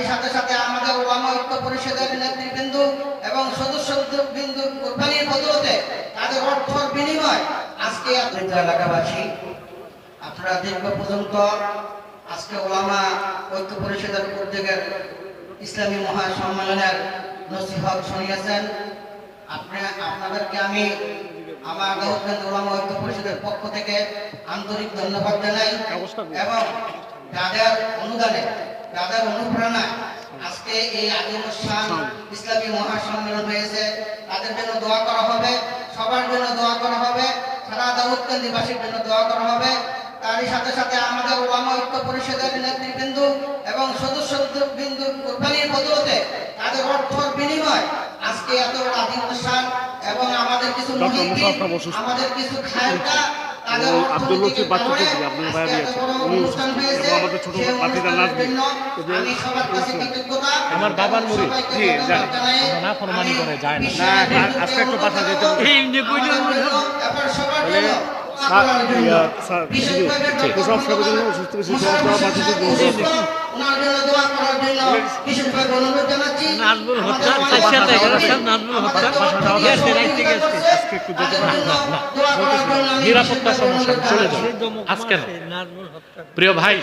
তারই সাথে সাথে আমাদের ওলামা ঐক্য পরিষদের নেতৃবৃন্দ এবং সদস্যবৃন্দ কোরবানির বদলতে তাদের অর্থর বিনিময় আজকে এলাকাবাসী আপনারা দীর্ঘ পর্যন্ত আজকে ওলামা ঐক্য পরিষদের উদ্যোগের ইসলামী মহাসম্মেলনের নসিহত শুনিয়েছেন। আপনি আপনাদেরকে আমি আমার গৌরবন্দ ওলামা ঐক্য পরিষদের পক্ষ থেকে আন্তরিক ধন্যবাদ জানাই এবং যাদের অনুদানে যাদের অনুপ্রেরণায় আজকে এই শান ইসলামী মহাসম্মেলন হয়েছে তাদের জন্য দোয়া করা হবে সবার জন্য দোয়া করা হবে সারা দাউদকান্দিবাসীর জন্য দোয়া করা হবে তারই সাথে সাথে আমাদের ওলামা ঐক্য পরিষদের নেতৃবৃন্দ এবং সদস্যবৃন্দ কোরবানির বদলতে তাদের অর্থর বিনিময় আজকে এত অনুষ্ঠান এবং আমাদের কিছু। আমাদের কিছু তাদের এবং আব্দুল লতিফ বাচ্চু চৌধুরী, আপনার আজকে আছে। উনি এবং আমাদের ছোট বাতিদার কৃতজ্ঞতা। আমার বাবার মুড়ি। জি, জানি। না ফরমানি করে, যায় না। না, না, বিরুদ্ধে আজকে একটু বাসা যেতে হবে। এবার সবার জন্য, নাজমুল হত্যা, নাজমুল হত্যা, আজকে একটু যেতে তাদের পারব জন্য না, দোয়া করার জন্য আমি নিরাপত্তা সমস্যা চলে যাবে আজকে না প্রিয় ভাই